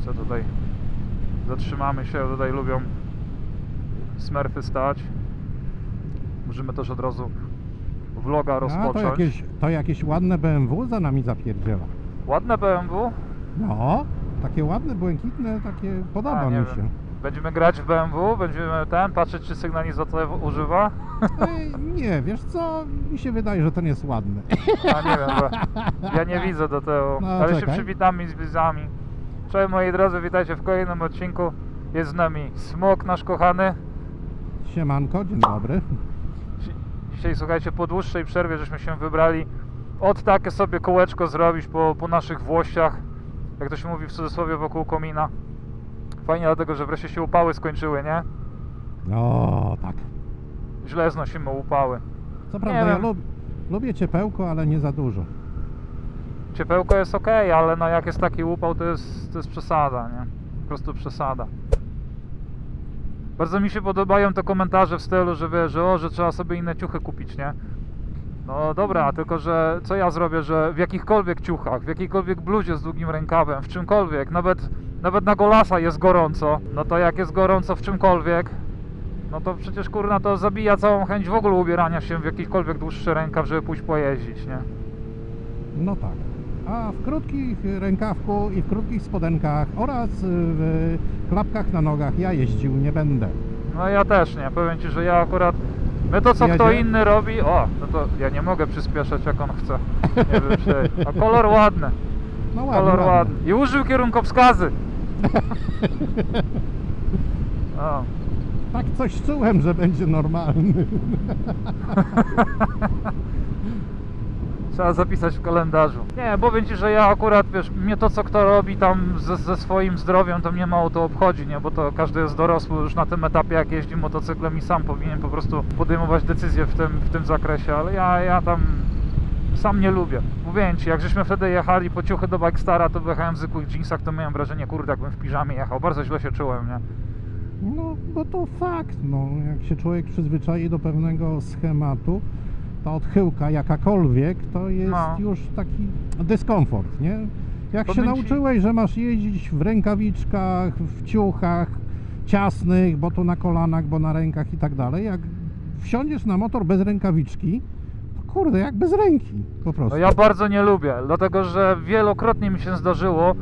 Jeszcze tutaj zatrzymamy się, tutaj lubią smerfy stać. Możemy też od razu vloga A to rozpocząć. jakieś, to jakieś ładne BMW za nami zapierdziela. Ładne BMW. No, takie ładne, błękitne, takie podoba A, mi się. wiem. Będziemy grać w BMW, będziemy ten, patrzeć czy sygnalizator używa. Ej, nie, wiesz co, mi się wydaje, że ten jest ładny. A nie wiem, bo ja nie widzę do tego, No, ale się czekaj. przywitamy z widzami. Cześć moi drodzy, witajcie w kolejnym odcinku. Jest z nami Smok, nasz kochany. Siemanko, dzień dobry. Dzi- Dzisiaj słuchajcie, po dłuższej przerwie żeśmy się wybrali od takie sobie kółeczko zrobić po, po naszych włościach, jak to się mówi w cudzysłowie wokół komina. Fajnie dlatego, że wreszcie się upały skończyły, nie? O, tak. Źle znosimy upały. Co prawda, ja lub, lubię ciepełko, ale nie za dużo. Ciepełko jest ok, ale no jak jest taki upał, to jest, to jest przesada, nie? Po prostu przesada. Bardzo mi się podobają te komentarze w stylu, że wiesz, że o, że trzeba sobie inne ciuchy kupić, nie? No dobra, tylko że co ja zrobię, że w jakichkolwiek ciuchach, w jakiejkolwiek bluzie z długim rękawem, w czymkolwiek, nawet, nawet na golasa jest gorąco, no to jak jest gorąco w czymkolwiek, no to przecież kurna to zabija całą chęć w ogóle ubierania się w jakikolwiek dłuższy rękaw, żeby pójść pojeździć, nie? No tak. A w krótkich rękawku i w krótkich spodenkach oraz w klapkach na nogach ja jeździł nie będę. No ja też nie, powiem Ci, że ja akurat My to co kto Jedzie? inny robi, o, no to ja nie mogę przyspieszać jak on chce. Nie wiem czy. A kolor ładny, No ładnie, kolor ładnie. ładny. I użył kierunkowskazy. O. Tak coś czułem, że będzie normalny. Trzeba zapisać w kalendarzu. Nie, powiem Ci, że ja akurat, wiesz, mnie to co kto robi tam ze, ze swoim zdrowiem, to mnie mało to obchodzi, nie? Bo to każdy jest dorosły już na tym etapie, jak jeździ motocyklem i sam powinien po prostu podejmować decyzje w tym, w tym zakresie, ale ja, ja tam sam nie lubię. Mówię Ci, jak żeśmy wtedy jechali po ciuchy do Bikestara, to wyjechałem w zwykłych jeansach, to miałem wrażenie, kurde, jakbym w piżamie jechał. Bardzo źle się czułem, nie? No, bo to fakt, no. Jak się człowiek przyzwyczai do pewnego schematu, ta odchyłka jakakolwiek, to jest No. już taki dyskomfort, nie? Jak się ci- nauczyłeś, że masz jeździć w rękawiczkach, w ciuchach ciasnych, bo to na kolanach, bo na rękach i tak dalej, jak wsiądziesz na motor bez rękawiczki, to kurde, jak bez ręki, po prostu. No ja bardzo nie lubię, dlatego że wielokrotnie mi się zdarzyło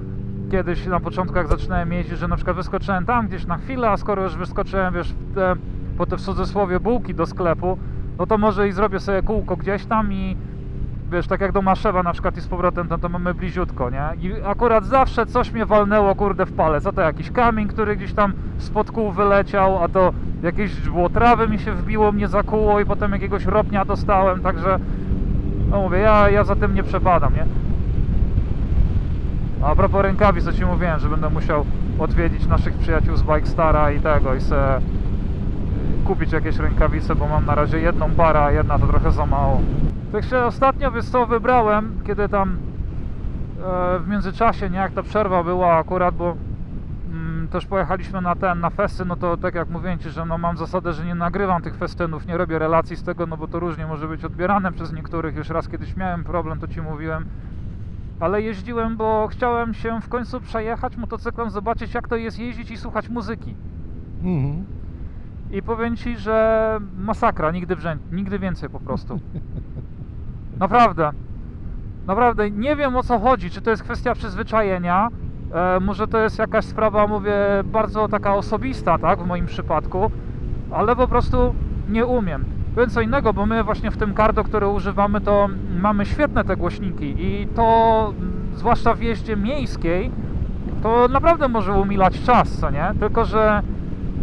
kiedyś na początku jak zaczynałem jeździć, że na przykład wyskoczyłem tam gdzieś na chwilę, a skoro już wyskoczyłem, wiesz, w te, po te w cudzysłowie bułki do sklepu, no to może i zrobię sobie kółko gdzieś tam i wiesz, tak jak do Maszewa na przykład i z powrotem, to, to mamy bliziutko, nie? I akurat zawsze coś mnie walnęło, kurde, w palec, a to jakiś kamień, który gdzieś tam spod kół wyleciał, a to jakieś źdźbło trawy mi się wbiło, mnie zakuło i potem jakiegoś ropnia dostałem, także no mówię, ja, ja za tym nie przepadam, nie? A propos rękawic, co Ci mówiłem, że będę musiał odwiedzić naszych przyjaciół z Bikestara i tego i se kupić jakieś rękawice, bo mam na razie jedną parę, a jedna to trochę za mało. Tak się ostatnio wiesz co wybrałem, kiedy tam e, w międzyczasie, nie jak ta przerwa była akurat, bo mm, też pojechaliśmy na ten, na festy, no to tak jak mówiłem Ci, że no mam zasadę, że nie nagrywam tych festynów, nie robię relacji z tego, no bo to różnie może być odbierane przez niektórych, już raz kiedyś miałem problem, to Ci mówiłem, ale jeździłem, bo chciałem się w końcu przejechać motocyklem, zobaczyć jak to jest jeździć i słuchać muzyki. Mhm. I powiem Ci, że masakra, nigdy, wrzę- nigdy więcej po prostu. Naprawdę. Naprawdę, nie wiem o co chodzi, czy to jest kwestia przyzwyczajenia, e, może to jest jakaś sprawa, mówię, bardzo taka osobista, tak, w moim przypadku, ale po prostu nie umiem. Powiem co innego, bo my właśnie w tym kardo, które używamy, to mamy świetne te głośniki i to, zwłaszcza w jeździe miejskiej, to naprawdę może umilać czas, co nie? Tylko, że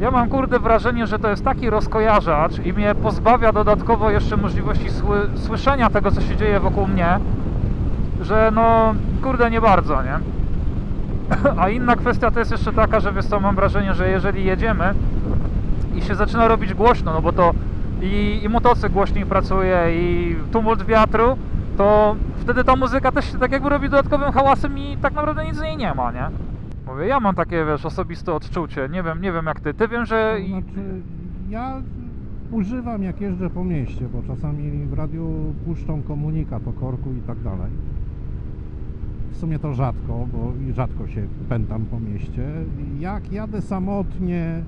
ja mam kurde wrażenie, że to jest taki rozkojarzacz i mnie pozbawia dodatkowo jeszcze możliwości sły, słyszenia tego, co się dzieje wokół mnie, że no kurde nie bardzo, nie? A inna kwestia to jest jeszcze taka, że wiesz co, mam wrażenie, że jeżeli jedziemy i się zaczyna robić głośno, no bo to i, i motocykl głośniej pracuje i tumult wiatru, to wtedy ta muzyka też się tak jakby robi dodatkowym hałasem i tak naprawdę nic z niej nie ma, nie? Mówię, ja mam takie, wiesz, osobiste odczucie, nie wiem, nie wiem jak ty, ty wiem, że... To znaczy, ja używam jak jeżdżę po mieście, bo czasami w radiu puszczą komunikat o korku i tak dalej. w sumie to rzadko, bo rzadko się pętam po mieście. Jak jadę samotnie,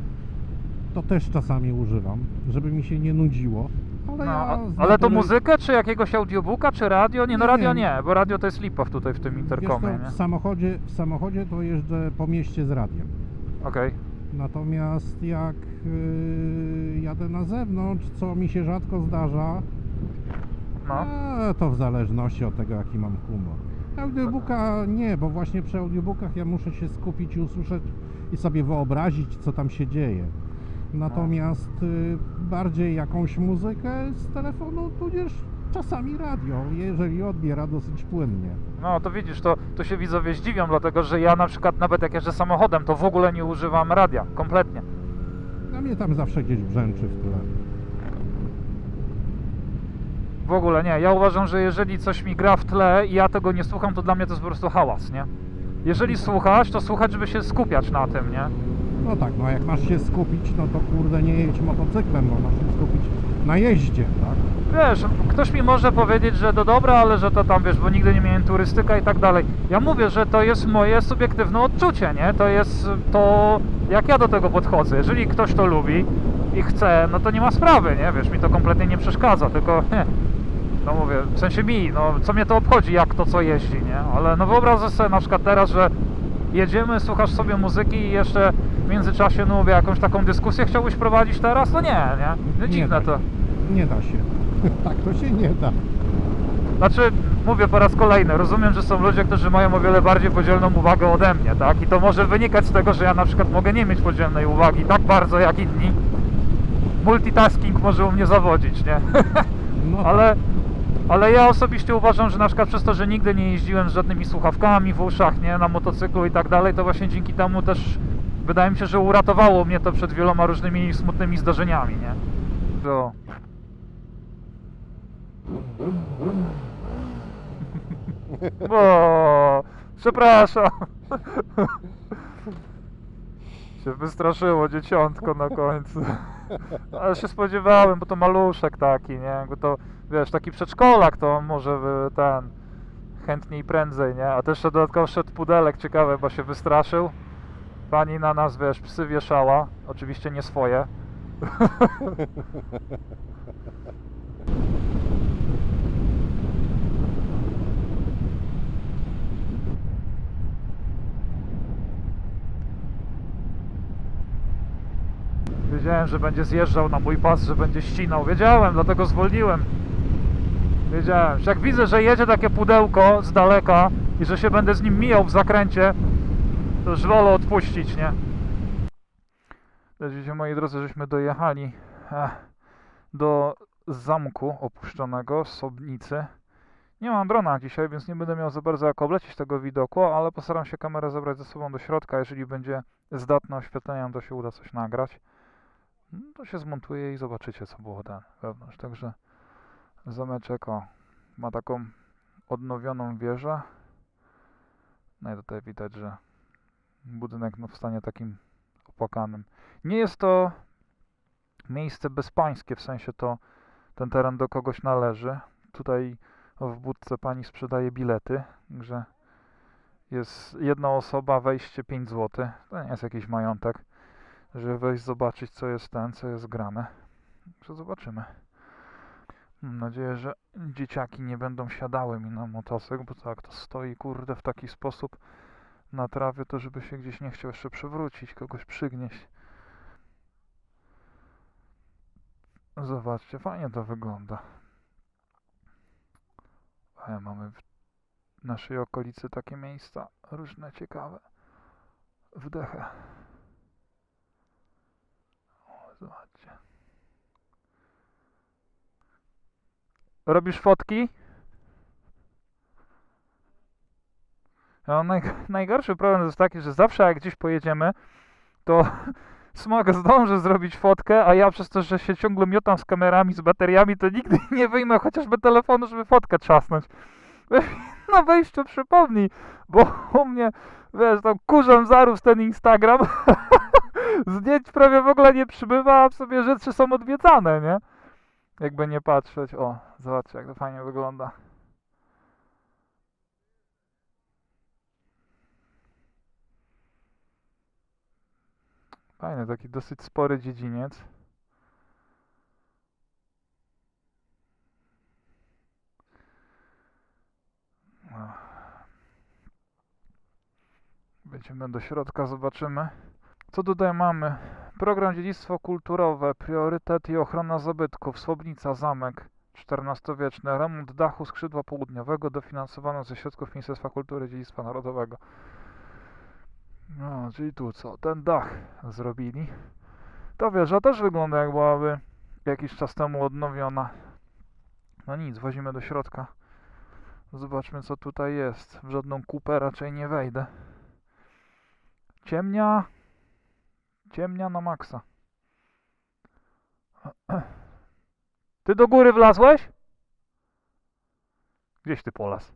to też czasami używam, żeby mi się nie nudziło. Ale, No, ja a, z ale to muzykę, czy jakiegoś audiobooka, czy radio? Nie, no Nie, radio nie. nie, bo radio to jest lipa tutaj w tym Wiesz interkomie, nie? w samochodzie, w samochodzie to jeżdżę po mieście z radiem. Okej. Natomiast jak yy, jadę na zewnątrz, co mi się rzadko zdarza, No. a, to w zależności od tego, jaki mam humor. Audiobooka nie, bo właśnie przy audiobookach ja muszę się skupić i usłyszeć i sobie wyobrazić, co tam się dzieje. Natomiast y, bardziej jakąś muzykę z telefonu, tudzież czasami radio, jeżeli odbiera dosyć płynnie. No to widzisz, to, to się widzowie zdziwią, dlatego że ja na przykład nawet jak jeżdżę samochodem, to w ogóle nie używam radia, kompletnie. A mnie tam zawsze gdzieś brzęczy w tle. W ogóle nie. Ja uważam, że jeżeli coś mi gra w tle i ja tego nie słucham, to dla mnie to jest po prostu hałas, nie? Jeżeli słuchasz, to słuchać, żeby się skupiać na tym, nie? No tak, no jak masz się skupić, no to kurde nie jedź motocyklem, bo masz się skupić na jeździe, tak? Wiesz, ktoś mi może powiedzieć, że to dobra, ale że to tam, wiesz, bo nigdy nie miałem turystyka i tak dalej. Ja mówię, że to jest moje subiektywne odczucie, nie? To jest to, jak ja do tego podchodzę. Jeżeli ktoś to lubi i chce, no to nie ma sprawy, nie? Wiesz, mi to kompletnie nie przeszkadza, tylko, no mówię, w sensie mi, no co mnie to obchodzi, jak to co jeździ, nie? Ale no wyobrażę sobie na przykład teraz, że jedziemy, słuchasz sobie muzyki i jeszcze w międzyczasie, no mówię, jakąś taką dyskusję chciałbyś prowadzić teraz? No nie, nie? No dziwne to. Nie da się. tak to się nie da. Znaczy, mówię po raz kolejny, rozumiem, że są ludzie, którzy mają o wiele bardziej podzielną uwagę ode mnie, tak? I to może wynikać z tego, że ja na przykład mogę nie mieć podzielnej uwagi tak bardzo jak inni. Multitasking może u mnie zawodzić, nie? No ale, ale ja osobiście uważam, że na przykład przez to, że nigdy nie jeździłem z żadnymi słuchawkami w uszach, nie? Na motocyklu i tak dalej, to właśnie dzięki temu też wydaje mi się, że uratowało mnie to przed wieloma różnymi smutnymi zdarzeniami, nie? To... O, przepraszam. Się wystraszyło dzieciątko na końcu. Ale się spodziewałem, bo to maluszek taki, nie? Jakby to, wiesz, taki przedszkolak to może ten chętniej prędzej, nie? A też dodatkowo szedł pudelek, ciekawe, bo się wystraszył. Pani na nas, wiesz, psy wieszała, oczywiście nie swoje. Wiedziałem, że będzie zjeżdżał na mój pas, że będzie ścinał. Wiedziałem, dlatego zwolniłem. Wiedziałem. Jak widzę, że jedzie takie pudełko z daleka i że się będę z nim mijał w zakręcie, to już wolę odpuścić, nie? Widzicie, moi drodzy, żeśmy dojechali eh, do zamku opuszczonego z Sobnicy. Nie mam drona dzisiaj, więc nie będę miał za bardzo jak oblecieć tego widoku, ale postaram się kamerę zabrać ze sobą do środka. Jeżeli będzie zdatne oświetlenie, to się uda coś nagrać. No, to się zmontuje i zobaczycie, co było ten wewnątrz. Także zameczek o, ma taką odnowioną wieżę. No i tutaj widać, że budynek no, w stanie takim opłakanym. Nie jest to miejsce bezpańskie, w sensie to ten teren do kogoś należy. Tutaj w budce pani sprzedaje bilety, także jest jedna osoba, wejście 5 zł. To nie jest jakiś majątek, żeby wejść zobaczyć co jest ten, co jest grane. Także zobaczymy. Mam nadzieję, że dzieciaki nie będą siadały mi na motocykl, bo tak to stoi kurde w taki sposób na trawie, to żeby się gdzieś nie chciał jeszcze przewrócić, kogoś przygnieść. Zobaczcie, fajnie to wygląda. Ale mamy w naszej okolicy takie miejsca różne ciekawe. Wdechę. O, zobaczcie. Robisz fotki? No, naj, najgorszy problem jest taki, że zawsze jak gdzieś pojedziemy, to Smog zdąży zrobić fotkę, a ja przez to, że się ciągle miotam z kamerami, z bateriami, to nigdy nie wyjmę chociażby telefonu, żeby fotkę trzasnąć. Na wejściu przypomnij, bo u mnie, wiesz, tam kurzem zarósł ten Instagram. Zdjęć prawie w ogóle nie przybywa, a w sobie rzeczy są odwiedzane, nie? jakby nie patrzeć. O, zobaczcie jak to fajnie wygląda. Fajny, taki dosyć spory dziedziniec. No. Będziemy do środka, zobaczymy. Co tutaj mamy? Program Dziedzictwo Kulturowe, Priorytet i Ochrona Zabytków, Słobnica, Zamek, XIV-wieczny, remont dachu skrzydła południowego dofinansowano ze środków Ministerstwa Kultury i Dziedzictwa Narodowego. No, czyli tu co? Ten dach zrobili. Ta wieża też wygląda jak byłaby jakiś czas temu odnowiona. No nic, wozimy do środka. Zobaczmy co tutaj jest. W żadną kupę raczej nie wejdę. Ciemnia. Ciemnia na maksa. Ty do góry wlazłeś? Gdzieś ty polas?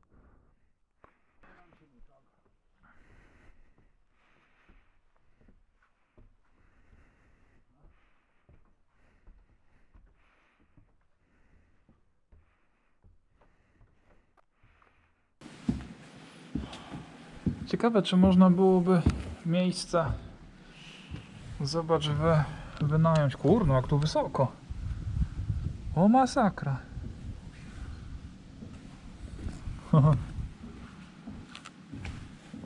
Ciekawe, czy można byłoby miejsce zobacz wy, wynająć. Kurno, jak tu wysoko. O masakra.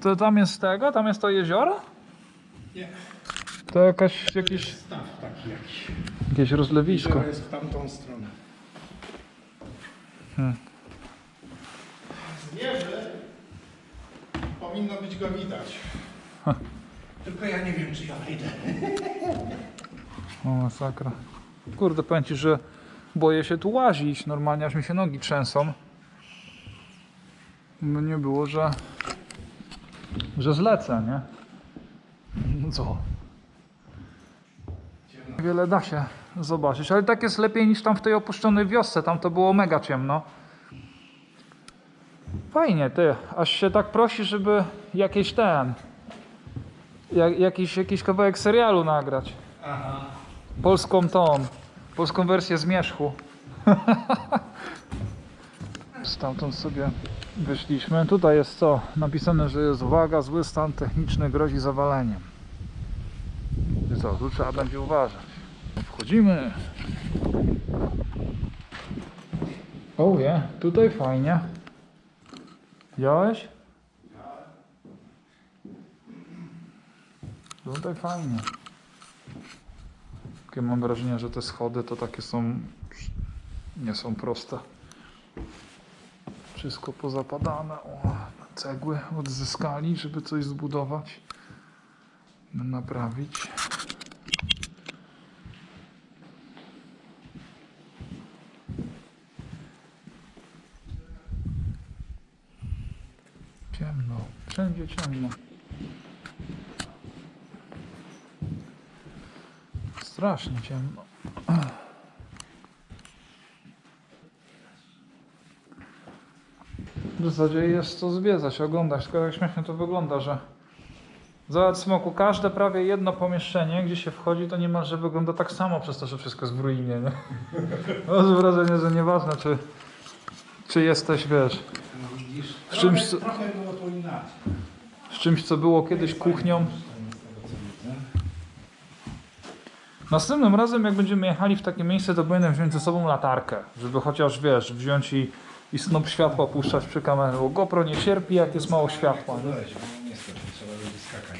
To tam jest tego? Tam jest to jezioro? Nie. To jakaś, jakieś, Staw taki jakiś. jakieś rozlewisko. Jezioro jest w tamtą stronę. Hmm. Z wieży powinno być go widać. Tylko ja nie wiem, czy ja wejdę. O masakra. Kurde, powiem ci, że boję się tu łazić. Normalnie aż mi się nogi trzęsą. No nie było, że że zlecę, nie? No co? Wiele da się zobaczyć, ale tak jest lepiej niż tam w tej opuszczonej wiosce. Tam to było mega ciemno. Fajnie, ty. Aż się tak prosi, żeby jakiś ten. Jak, jakiś, jakiś kawałek serialu nagrać. Aha. Polską tą, polską wersję zmierzchu. Stamtąd sobie wyszliśmy. Tutaj jest co? Napisane, że jest uwaga, zły stan techniczny grozi zawaleniem. I co? Tu trzeba będzie uważać. Wchodzimy. O je, tutaj fajnie. Widziałeś? Tutaj fajnie. Takie mam wrażenie, że te schody to takie są. nie są proste. Wszystko pozapadane. O, cegły odzyskali, żeby coś zbudować. Naprawić. Ciemno. Wszędzie ciemno. Strasznie ciemno. W zasadzie jest co zwiedzać, oglądać, tylko jak śmiesznie to wygląda, że Zobacz smoku, każde prawie jedno pomieszczenie, gdzie się wchodzi, to niemalże wygląda tak samo przez to, że wszystko jest w ruinie, nie? Mam wrażenie, że nieważne, czy, czy jesteś, wiesz, No? W czymś, co- w czymś, co było kiedyś kuchnią. Z tego, co widzę. Następnym razem, jak będziemy jechali w takie miejsce, to będę wziąć ze sobą latarkę, żeby chociaż, wiesz, wziąć i, i snop światła puszczać przy kamerze, bo GoPro nie cierpi, jak jest mało światła, nie? Niestety trzeba będzie skakać.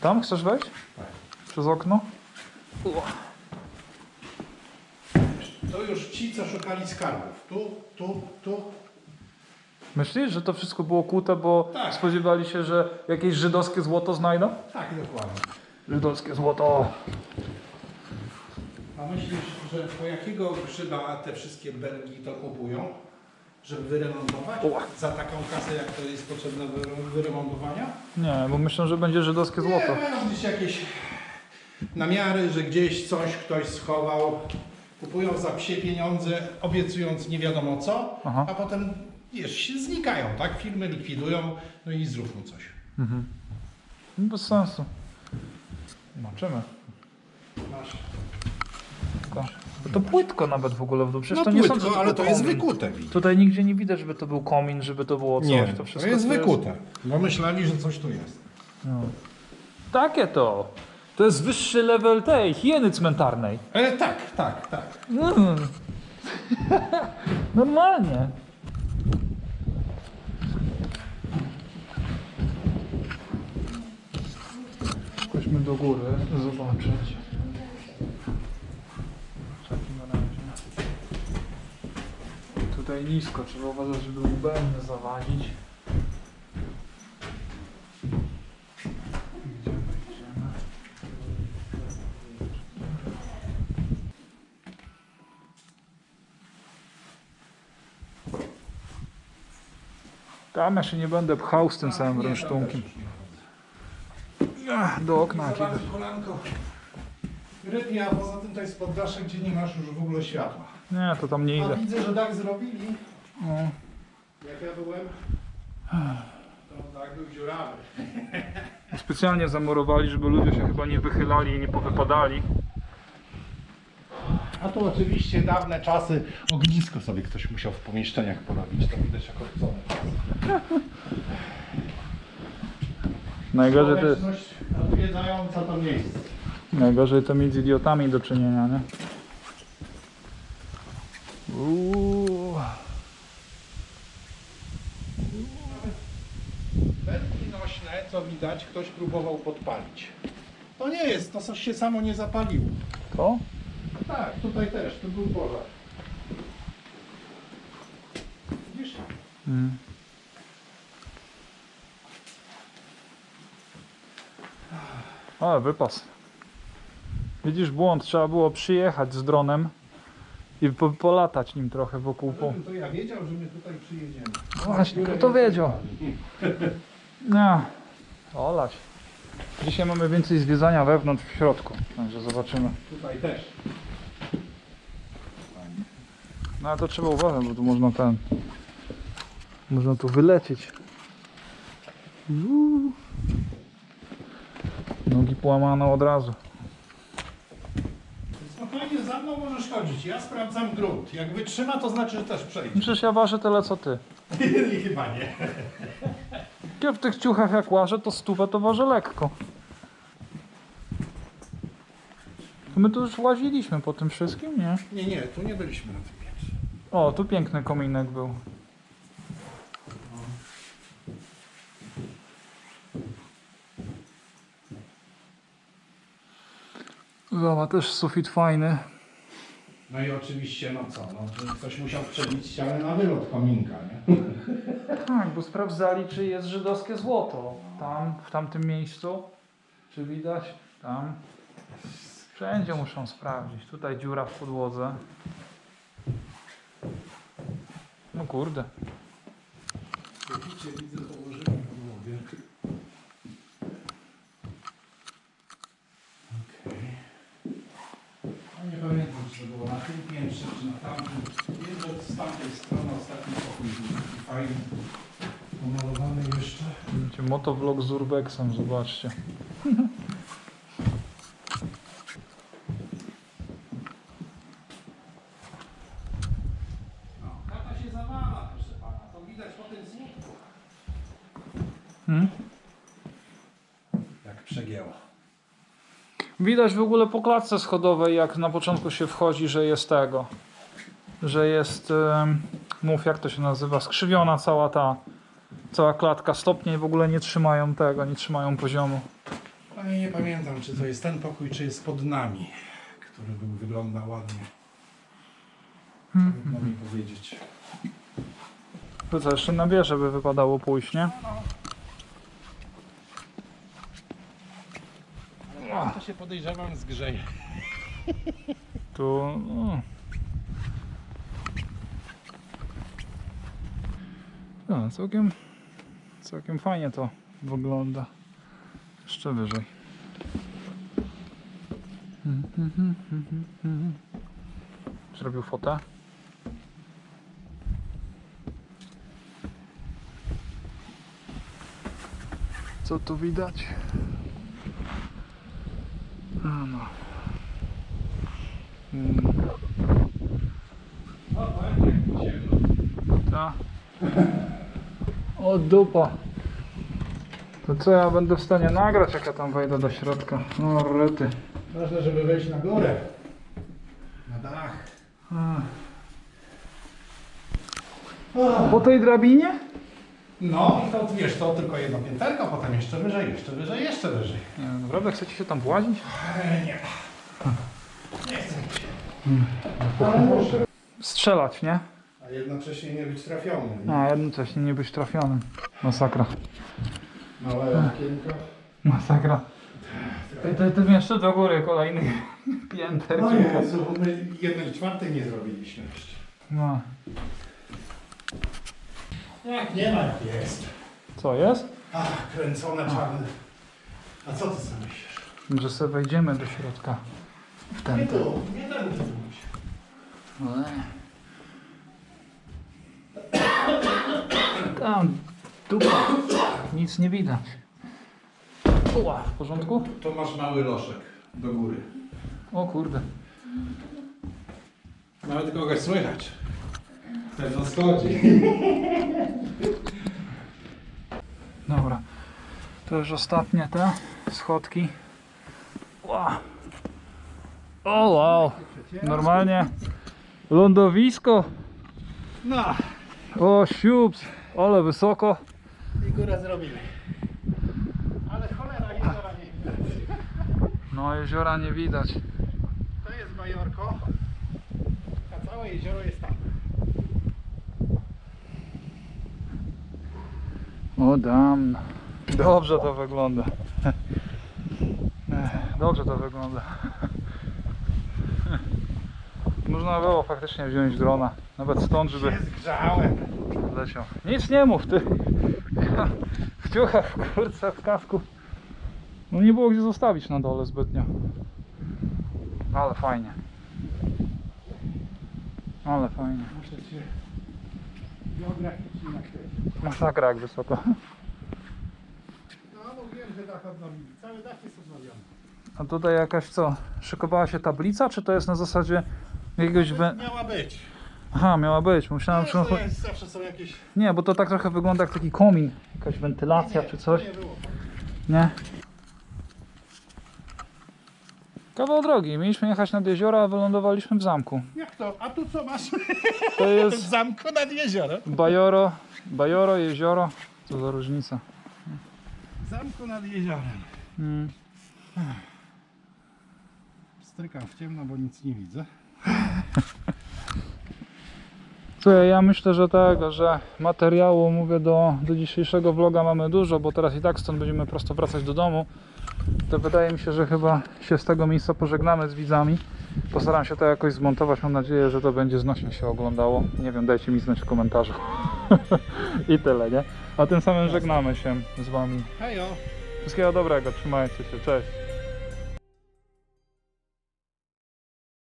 Tam chcesz wejść? Tak. Przez okno? To już ci, co szukali skarbów. Tu, tu, tu. Myślisz, że to wszystko było kłute, bo Tak. spodziewali się, że jakieś żydowskie złoto znajdą? Tak, dokładnie. Żydowskie złoto. A myślisz, że po jakiego grzyba te wszystkie Belgi to kupują? Żeby wyremontować? Za taką kasę, jak to jest potrzebne do wyremontowania? Nie, bo myślę, że będzie żydowskie złoto. Nie, mają gdzieś jakieś namiary, że gdzieś coś ktoś schował. Kupują za psie pieniądze, obiecując nie wiadomo co, Aha. a potem wiesz, się znikają, tak? Firmy likwidują, no i zrób mu coś. Mhm. No Bez sensu. Zobaczymy. Masz. To, to płytko nawet w ogóle w dół. Przecież No to nie płytko, są, ale to to jest komin. wykute. Tutaj nigdzie nie widać, żeby to był komin, żeby to było coś. Nie, to to, wszystko jest wykute, bo myśleli, że coś tu jest. No. Takie to. To jest wyższy level tej hieny cmentarnej. E, tak, tak, tak. Mm. Normalnie. Chodźmy do góry zobaczyć. W takim razie. Tutaj nisko, trzeba uważać, żeby łbem nie idziemy. Tam ja się nie będę pchał z tym całym rynsztunkiem. Do okna kiedy. Zobacz, kolanko. Rypnie, a poza tym to jest poddasze, gdzie nie masz już w ogóle światła. Nie, to tam nie A idę. widzę, że tak zrobili. No. Jak ja byłem, to tak był dziurawy. Specjalnie zamurowali, żeby ludzie się chyba nie wychylali i nie powypadali. A tu oczywiście dawne czasy ognisko sobie ktoś musiał w pomieszczeniach porobić. To widać jak odwrócone. Najgorzej to, jest, Społeczność odwiedzająca to miejsce. najgorzej to mieć z idiotami do czynienia, nie? Uuu. Wędki nośne, co widać, ktoś próbował podpalić. To nie jest, to coś się samo nie zapaliło. To? Tak, tutaj też, tu był pożar. Widzisz? Mm. Ale wypas. Widzisz błąd, trzeba było przyjechać z dronem i po, polatać nim trochę wokół. Po... To ja wiedział, że my tutaj przyjedziemy. Właśnie, kto to wiedział? No, olać. Dzisiaj mamy więcej zwiedzania wewnątrz, w środku, także zobaczymy. Tutaj też. No ale to trzeba uważać, bo tu można ten... Można tu wylecieć. Uuu. Nogi połamane od razu. Spokojnie, za mną możesz chodzić. Ja sprawdzam grunt. Jak wytrzyma, to znaczy, że też przejdzie. Przecież ja ważę tyle co ty. Chyba nie. Ja w tych ciuchach jak łażę, to stówę to ważę lekko. My tu już łaziliśmy po tym wszystkim, nie? Nie, nie, tu nie byliśmy na tym piętrze. O, tu piękny kominek był. Zobacz, też sufit fajny. No i oczywiście, no co, no, ktoś musiał przebić ścianę na wylot kominka, nie? Tak, bo sprawdzali, czy jest żydowskie złoto. Tam, w tamtym miejscu. Czy widać? Tam. Wszędzie muszą sprawdzić. Tutaj dziura w podłodze. No kurde położyłem podłogę. Okej. No nie pamiętam, czy to było na tym piętrze, czy na tamtym. Wiem, że z tamtej strony ostatni pokój był taki fajny. Pomalowany jeszcze. Widzicie, motovlog z urbexem, zobaczcie. No, się zawala, proszę pana. To widać po tym słupku. Hmm? Jak przegięło. Widać w ogóle po klatce schodowej, jak na początku się wchodzi, że jest tego. Że jest, em, mów jak to się nazywa, skrzywiona cała ta, cała klatka. Stopnie w ogóle nie trzymają tego, nie trzymają poziomu. Panie, nie pamiętam, czy to jest ten pokój, czy jest pod nami, który był, wygląda ładnie. Trudno mi powiedzieć. To co, jeszcze na wieżę by wypadało pójść, nie? To się podejrzewam zgrzeje. Tu... No. No, całkiem, całkiem fajnie to wygląda. Jeszcze wyżej. Zrobił fotę. Co tu widać? A no. Mm. O, panie, ciemno. Ta. O dupa. To co ja będę w stanie nagrać, jak ja tam wejdę do środka? No ryty. Ważne, żeby wejść na górę. Na dach. Po tej drabinie? No, i to wiesz, to tylko jedno pięterko, potem jeszcze wyżej, jeszcze wyżej, jeszcze wyżej. Nie, naprawdę chcecie się tam włazić? E, nie. Nie chcę mi się. Strzelać, nie? A jednocześnie nie być trafionym. nie? A jednocześnie nie być trafionym. Masakra. Małe okienko. Masakra. Ty, ty, ty jeszcze do góry kolejnych pięter. No kilka. Jezu, my jednej czwartej nie zrobiliśmy jeszcze. No. Jak nie ma, jak jest. Co jest? Ach, kręcone czarne. A co ty sobie myślisz? Że sobie wejdziemy do środka. W Nie ten. tu, nie ten tu. Tam, dupa. Nic nie widać. Uła, w porządku? To masz mały loszek do góry. O kurde. Nawet kogoś słychać. Ten to schodzi. Dobra. To już ostatnie te schodki. Ła. O wow. Normalnie lądowisko. No, O siups. Ale wysoko. i górę zrobili. Ale cholera, jeziora nie widać. No jeziora nie widać. To jest Majorko, a całe jezioro jest tam. O dam. Dobrze to wygląda. Dobrze to wygląda. Można było faktycznie wziąć drona. Nawet stąd, żeby zgrzałem. leciał. Nic nie mów ty. W ciuchach, w kurce, w kasku. No nie było gdzie zostawić na dole zbytnio. Ale fajnie. Ale fajnie. Muszę cię geograficznie nakreślić. Masakra jak wysoko. No, mówiłem, że dach odnowili. Cały dach jest odnowiony. A tutaj jakaś co? Szykowała się tablica, czy to jest na zasadzie jakiegoś wę... Miała być. Aha, miała być. Myślałem, że... jest, zawsze są jakieś... Nie, bo to tak trochę wygląda jak taki komin. Jakaś wentylacja Nie, czy coś. Nie było. Nie? Kawał drogi. Mieliśmy jechać nad jeziora, a wylądowaliśmy w zamku. Jak to? A tu co masz? To W jest zamku nad jeziorem. Bajoro, Bajoro, jezioro. Co za różnica. W zamku nad jeziorem. Mm. Strykam w ciemno, bo nic nie widzę. Słuchaj, ja myślę, że tego, że materiału, mówię, do, do dzisiejszego vloga mamy dużo, bo teraz i tak stąd będziemy prosto wracać do domu. To wydaje mi się, że chyba się z tego miejsca pożegnamy z widzami. Postaram się to jakoś zmontować. Mam nadzieję, że to będzie znośnie się oglądało. Nie wiem, dajcie mi znać w komentarzu. I tyle, nie? A tym samym żegnamy się z Wami. Hejo! Wszystkiego dobrego, trzymajcie się, cześć.